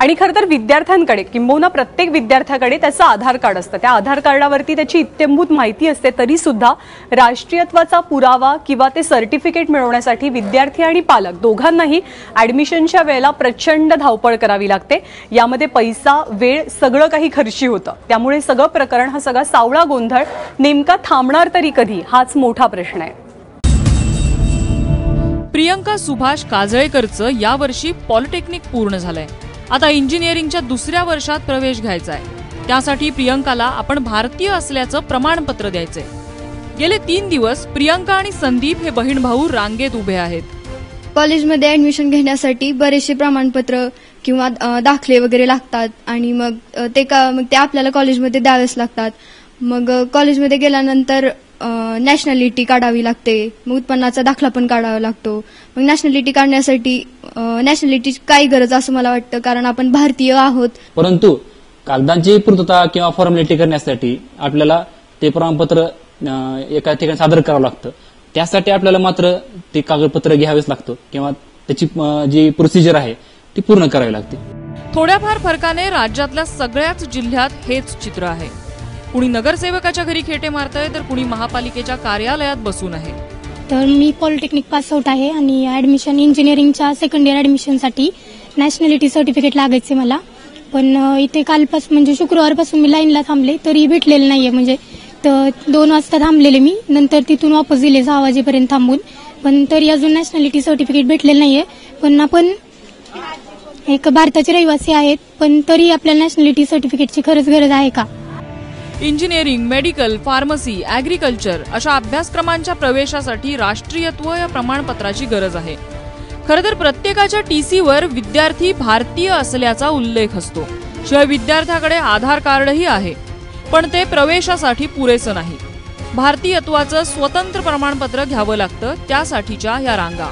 आणि खरं तर विद्यार्थ्यांकडे किंबहुना प्रत्येक विद्यार्थ्याकडे त्याचं आधार कार्ड असतं. त्या आधार कार्डावरती त्याची इत्यंभूत माहिती असते तरी सुद्धा राष्ट्रीयत्वाचा पुरावा किंवा ते सर्टिफिकेट मिळवण्यासाठी विद्यार्थी आणि पालक दोघांनाही ऍडमिशनच्या वेळेला प्रचंड धावपळ करावी लागते. यामध्ये पैसा वेळ सगळं काही खर्ची होतं. त्यामुळे सगळं प्रकरण हा सगळा सावळा गोंधळ नेमका थांबणार तरी कधी हाच मोठा प्रश्न आहे. प्रियंका सुभाष काजळेकरचं यावर्षी पॉलिटेक्निक पूर्ण झालंय. आता इंजिनिअरिंगच्या दुसऱ्या वर्षात प्रवेश घ्यायचा आहे त्यासाठी प्रियंकाला आपण भारतीय असल्याचं प्रमाणपत्र द्यायचंय. गेले तीन दिवस प्रियंका आणि संदीप हे बहीण भाऊ रांगेत उभे आहेत. कॉलेजमध्ये ऍडमिशन घेण्यासाठी बरेचसे प्रमाणपत्र किंवा दाखले वगैरे लागतात आणि मग ते का मग ते आपल्याला कॉलेजमध्ये द्यावेच लागतात. मग कॉलेजमध्ये गेल्यानंतर नॅशनॅलिटी काढावी लागते. मग उत्पन्नाचा दाखला पण काढावा लागतो. मग नॅशनॅलिटी काढण्यासाठी नॅशनॅलिटीची काय गरज असं मला वाटतं कारण आपण भारतीय आहोत. परंतु कागदांची पूर्तता किंवा फॉर्मॅलिटी करण्यासाठी आपल्याला ते प्रमाणपत्र एका ठिकाणी सादर करावं लागतं. त्यासाठी आपल्याला मात्र ते कागदपत्र घ्यावेच लागतं किंवा त्याची जी प्रोसिजर आहे ती पूर्ण करावी लागते. थोड्याफार फरकाने राज्यातल्या सगळ्याच जिल्ह्यात हेच चित्र आहे. कुणी नगरसेवकाच्या घरी खेटे मारतंय तर कुणी महापालिकेच्या कार्यालयात बसून आहे. तर मी पॉलिटेक्निक पासआउट आहे आणि ऍडमिशन इंजिनिअरिंगच्या सेकंड इयर ऍडमिशनसाठी नॅशनॅलिटी सर्टिफिकेट लागायचे मला. पण इथे कालपासून म्हणजे शुक्रवारपासून मी लाईनला थांबले तरी भेटलेलं नाहीये. म्हणजे तर दोन वाजता थांबलेले मी नंतर तिथून वापस दिले सहा वाजेपर्यंत थांबून. पण तरी अजून नॅशनॅलिटी सर्टिफिकेट भेटलेलं नाहीये. पण आपण एक भारताचे रहिवासी आहेत पण तरी आपल्याला नॅशनॅलिटी सर्टिफिकेटची खरंच गरज आहे का? इंजिनिअरिंग मेडिकल फार्मसी ॲग्रिकल्चर अशा अभ्यासक्रमांच्या प्रवेशासाठी राष्ट्रीयत्व या प्रमाणपत्राची गरज आहे. खरं तर प्रत्येकाच्या टीसीवर विद्यार्थी भारतीय असल्याचा उल्लेख असतो. शिवाय विद्यार्थ्याकडे आधार कार्डही आहे. पण ते प्रवेशासाठी पुरेसं नाही. भारतीयत्वाचं स्वतंत्र प्रमाणपत्र घ्यावं लागतं त्यासाठीच्या या रांगा.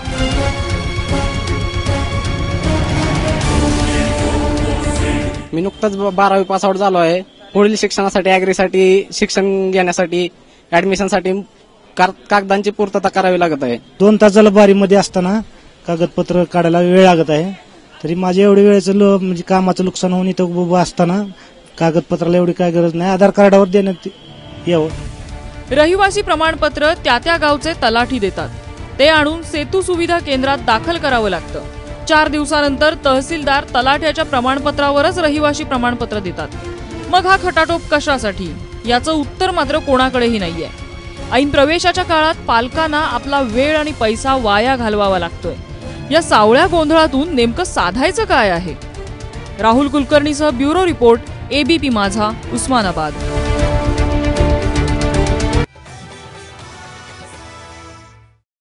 मी नुकताच बारावी पास आउट झालो आहे. पुढील शिक्षणासाठी अॅग्रीसाठी शिक्षण घेण्यासाठी ऍडमिशनसाठी कार- कागदांची पूर्तता करावी लागत आहे. दोन तासाला बारीमध्ये असताना कागदपत्र काढायला वेळ लागत आहे. तरी माझ्या एवढ्या वेळेचं लो- म्हणजे कामाचं नुकसान होऊन इथं उभं असताना कागदपत्राला एवढी काय गरज नाही. आधार कार्डावर देण्यात यावं. रहिवासी प्रमाणपत्र त्या त्या गावचे तलाठी देतात. ते आणून सेतू सुविधा केंद्रात दाखल करावं लागतं. चार दिवसानंतर तहसीलदार तलाठ्याच्या प्रमाणपत्रावरच रहिवासी प्रमाणपत्र देतात. मग हा खटाटोप कशासाठी? याचं उत्तर मात्र कोणाकडेही नाहीये. ऐन प्रवेशाच्या काळात पालकांना आपला वेळ आणि पैसा वाया घालवावा लागतोय. या सावळ्या गोंधळातून नेमकं साधायचं काय आहे? Rahul कुलकर्णीसह bureau report ABP Majha Osmanabad.